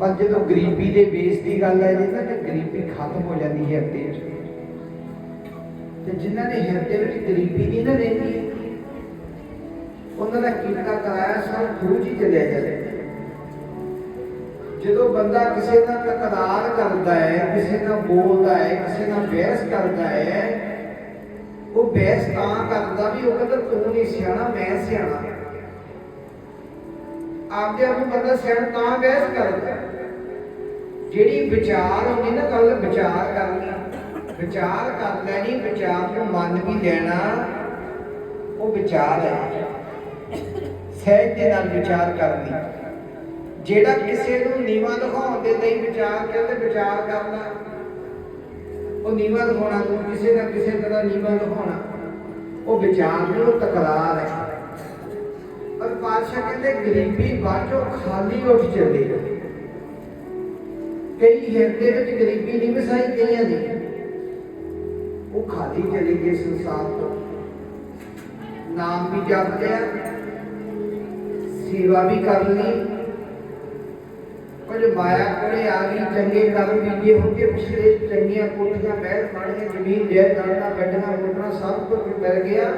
ਪਰ ਜਦੋਂ ਗਰੀਬੀ ਦੇ ਬੇਸ ਦੀ ਗੱਲ ਹੈ ਜੀ ਤਾਂ ਗਰੀਬੀ ਖਤਮ ਹੋ ਜਾਂਦੀ ਹੈ ਹਿਰਦੇ 'ਚ ਤੇ ਜਿਨ੍ਹਾਂ ਦੇ ਹਿਰਦੇ ਵਿੱਚ ਗਰੀਬੀ ਨਹੀਂ ਨਾ ਰਹਿੰਦੀ, ਉਹਨਾਂ ਦਾ ਕੀਤਾ ਕਰਾਇਆ ਸਭ ਖੂਜ ਜੀ ਚਲਿਆ ਜਾਂਦਾ ਜਦੋਂ ਬੰਦਾ ਕਿਸੇ ਨਾਲ ਤਕਰਾਰ ਕਰਦਾ ਹੈ, ਕਿਸੇ ਨਾਲ ਬੋਲਦਾ ਹੈ, ਕਿਸੇ ਨਾਲ ਬਹਿਸ ਕਰਦਾ ਹੈ, ਉਹ ਬਹਿਸ ਤਾਂ ਕਰਦਾ ਵੀ ਉਹ ਕਹਿੰਦਾ ਤੂੰ ਨਹੀਂ ਸਿਆਣਾ, ਮੈਂ ਸਿਆਣਾ। ਆਪਦੇ ਆਪ ਨੂੰ ਬੰਦਾ ਸਿਆਣ ਤਾਂ ਬਹਿਸ ਕਰਦਾ। ਜਿਹੜੀ ਵਿਚਾਰ ਹੁੰਦੀ ਨਾ ਗੱਲ ਵਿਚਾਰ ਕਰਨੀ, ਵਿਚਾਰ ਕਰ ਲੈਣੀ, ਵਿਚਾਰ ਨੂੰ ਮੰਨ ਵੀ ਲੈਣਾ, ਉਹ ਵਿਚਾਰ ਹੈ। ਸਹਿਜ ਦੇ ਨਾਲ ਵਿਚਾਰ ਕਰਨੀ। ਜਿਹੜਾ ਕਿਸੇ ਨੂੰ ਨੀਵਾ ਦਿਖਾਉਣ ਦੇ ਲਈ ਵਿਚਾਰ ਕਹਿੰਦੇ ਵਿਚਾਰ ਕਰਨਾ, ਉਹ ਨੀਵਾ ਦਿਖਾਉਣਾ ਨੂੰ ਕਿਸੇ ਨਾ ਕਿਸੇ ਤਰ੍ਹਾਂ ਨੀਵਾ ਦਿਖਾਉਣਾ, ਉਹ ਵਿਚਾਰ ਨੂੰ ਤਕਰਾਰ ਹੈ। ਪਰ ਪਾਤਸ਼ਾਹ ਕਹਿੰਦੇ ਗਰੀਬੀ ਬਾਝੋਂ ਖਾਲੀ ਉੱਠ ਚੱਲੀ ਕਈ ਹਿਰਦੇ ਵਿੱਚ ਗਰੀਬੀ ਨਹੀਂ ਵਸਾਈ, ਕਈਆਂ ਦੀ। ਉਹ ਖਾਲੀ ਚਲੇ ਗਏ ਸੰਸਾਰ ਤੋਂ। ਨਾਮ ਵੀ ਜਪ ਲਿਆ, ਸੇਵਾ ਵੀ ਕਰ ਲਈ। ਕੁਝ ਮਾਇਆ ਕੋਲੇ ਆ ਗਈ, ਚੰਗੇ ਕਰਮ ਬੀਜੇ ਹੋ ਕੇ ਪਿਛਲੇ ਚੰਗੀਆਂ ਕੋਠੀਆਂ ਮਹਿਲ ਮਾੜੀਆਂ ਜ਼ਮੀਨ ਜਾਇਦਾਦਾਂ ਬੈਠਣਾ ਮੋਟਰਾਂ ਸਭ ਕੁਝ ਮਿਲ ਗਿਆ।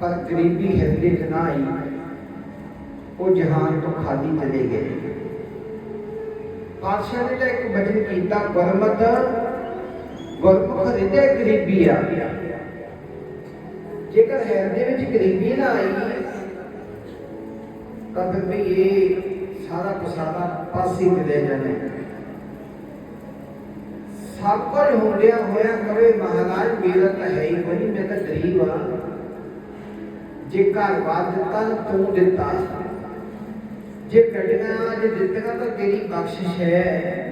ਪਰ ਗਰੀਬੀ ਹਿਰਦੇ ਨਾ ਆਈ, ਉਹ ਜਹਾਨ ਤੋਂ ਖਾਲੀ ਚਲੇ ਗਏ। ਪਾਤਸ਼ਾਹ ਨੇ ਤਾਂ ਇੱਕ ਬਚਨ ਕੀਤਾ, ਗੁਰਮਤ, ਗੁਰਮੁਖ ਹਿਰਦੇ ਗਰੀਬੀ ਆ। ਜੇਕਰ ਹਿਰਦੇ ਵਿੱਚ ਗਰੀਬੀ ਨਾ ਆਈ, ਤਾਂ ਫਿਰ ਵੀ ਇਹ ਸਾਰਾ ਪਸਾਰਾ ਪਾਸੇ ਚਲੇ ਜਾਣਾ। ਸਭ ਕੁਝ ਹੁੰਦਿਆ ਹੋਇਆ ਕਵੇ, ਮਹਾਰਾਜ, ਮੇਰਾ ਤਾਂ ਹੈ ਹੀ ਕੋਈ ਮੈਂ ਤਾਂ ਗਰੀਬ ਆ। ਜੇ ਘਰ ਬਾਰ ਦਿੱਤਾ ਤੂੰ ਦਿੱਤਾ। ਜੇ ਕੱਢਣਾ ਜੇ ਦਿੱਤੀਆਂ ਤਾਂ ਤੇਰੀ ਬਖਸ਼ਿਸ਼ ਹੈ।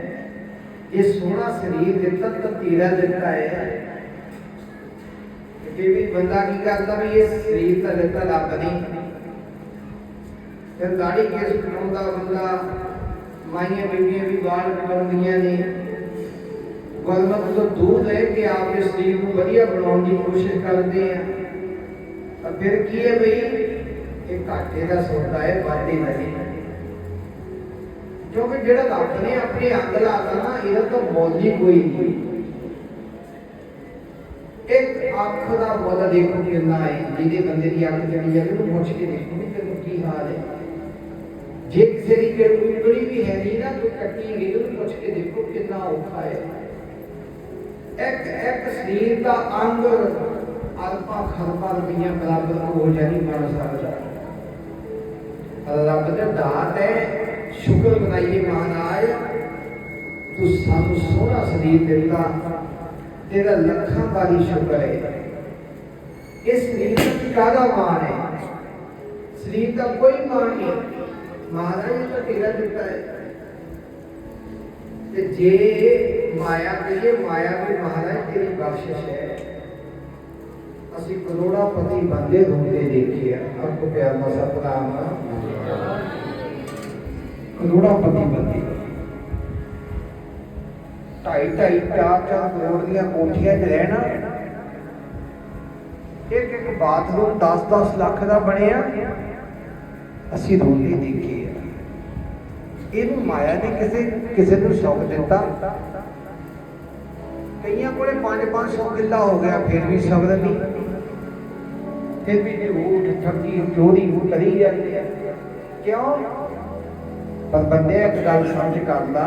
ਇਹ ਸੋਹਣਾ ਸਰੀਰ ਦਿੱਤਾ ਤਾਂ ਤੇਰਾ ਦਿੱਤਾ ਹੈ। ਕਿ ਵੀ ਬੰਦਾ ਕੀ ਕਰਦਾ ਵੀ ਇਹ ਸਰੀਰ ਤਾਂ ਦਿੱਤਾ, ਰੱਬ ਨਹੀਂ ਫਿਰ ਦਾੜੀ ਕੇਸ ਕਰਾਉਂਦਾ ਬੰਦਾ, ਮਾਈਆਂ ਬੀਬੀਆਂ ਵੀ ਵਾਲ ਕਟਾਉਂਦੀਆਂ ਨੇ। ਗੁਰਮਤ ਤੋਂ ਦੂਰ ਰਹਿ ਕੇ ਆਪਣੇ ਸਰੀਰ ਨੂੰ ਵਧੀਆ ਬਣਾਉਣ ਦੀ ਕੋਸ਼ਿਸ਼ ਕਰਦੇ ਆ। ਤਾਂ ਫਿਰ ਕੀ ਹੈ ਬਈ ਇਹ ਘਾਟੇ ਦਾ ਸੌਦਾ ਹੈ ਵਾਧੇ ਨਹੀਂ ਕਿਉਂਕਿ ਜਿਹੜਾ ਰੱਬ ਨੇ ਆਪਣੇ ਅੰਗ ਲਾਤਾ ਨਾ ਇਹਦਾ ਤਾਂ ਮੁੱਲ ਹੀ ਕੋਈ ਨਹੀਂ ਇੱਕ ਅੱਖ ਦਾ ਮੁੱਲ ਦੇਖੋ ਕਿੰਨਾ ਹੈ ਜਿਹਦੇ ਬੰਦੇ ਦੀ ਅੱਖ ਚੜੀ ਜਾਵੇ ਉਹਨੂੰ ਪੁੱਛ ਕੇ ਦੇਖੋ ਵੀ ਤੈਨੂੰ ਕੀ ਹਾਲ ਹੈ ਜੇ ਕਿਸੇ ਦੀ ਕੋਈ ਉਂਗਲੀ ਵੀ ਹੈ ਨਹੀਂ ਨਾ ਤੂੰ ਕੱਟੀ ਗਈ ਉਹਨੂੰ ਪੁੱਛ ਕੇ ਦੇਖੋ ਕਿੰਨਾ ਔਖਾ ਹੈ ਇੱਕ ਇੱਕ ਸਰੀਰ ਦਾ ਅੰਗ ਅਲਪਾ ਖਰਪਾ ਰੁਪਈਆ ਬਰਾਬਰ ਹੋ ਜਾਣੀ ਬਣ ਸਕਦਾ ਰੱਬ ਦਾ ਦਾਤ ਹੈ ਸ਼ੁਕਰ ਮਨਾਈਏ ਮਹਾਰਾਜ ਤੂੰ ਸਾਨੂੰ ਸੋਹਣਾ ਸਰੀਰ ਦਿੱਤਾ ਤੇਰਾ ਲੱਖਾਂ ਵਾਰੀ ਸ਼ੁਕਰ ਹੈ ਇਸ ਸਰੀਰ ਦਾ ਕਾਹਦਾ ਮਾਣ ਹੈ ਸਰੀਰ ਦਾ ਕੋਈ ਮਾਣ ਨਹੀਂ ਮਹਾਰਾਜ ਨੇ ਤਾਂ ਤੇਰਾ ਦਿੱਤਾ ਹੈ ਤੇ ਜੇ ਮਾਇਆ ਕਹੀਏ ਮਾਇਆ ਵੀ ਮਹਾਰਾਜ ਤੇਰੀ ਬਖਸ਼ਿਸ਼ ਹੈ ਅਸੀਂ ਕਰੋੜਾਪਤੀ ਬੰਦੇ ਹੁੰਦੇ ਦੇਖੇ ਆ। ਆਪਕੋ ਪਿਆਰ ਨਾਲ ਸਤਨਾਮ ਕਰੋੜਾਪਤੀ ਬੰਦੇ। ਢਾਈ ਢਾਈ, ਚਾਰ ਚਾਰ ਕਰੋੜ ਦੀਆਂ ਕੋਠੀਆਂ 'ਚ ਰਹਿਣਾ। ਇੱਕ ਇੱਕ ਬਾਥਰੂਮ 10-10 ਲੱਖ ਦਾ ਬਣਿਆ। ਅਸੀਂ ਰੋਂਦੇ ਦੇਖੇ ਆ। ਇਹਨੂੰ ਮਾਇਆ ਨੇ ਕਿਸੇ ਕਿਸੇ ਨੂੰ ਸ਼ੌਕ ਦਿੱਤਾ। ਕਈਆਂ ਕੋਲੇ 5-500 ਕਿੱਲਾ ਹੋ ਗਿਆ, ਫਿਰ ਵੀ ਸ਼ਬਦ ਨਹੀਂ। ਫਿਰ ਵੀ ਝੂਠ ਠੱਗੀ ਚੋਰੀ ਕਰੀ ਜਾਂਦੇ ਆ ਕਿਉਂ? ਪਰ ਬੰਦੇ ਇੱਕ ਗੱਲ ਸਮਝ ਕਰਦਾ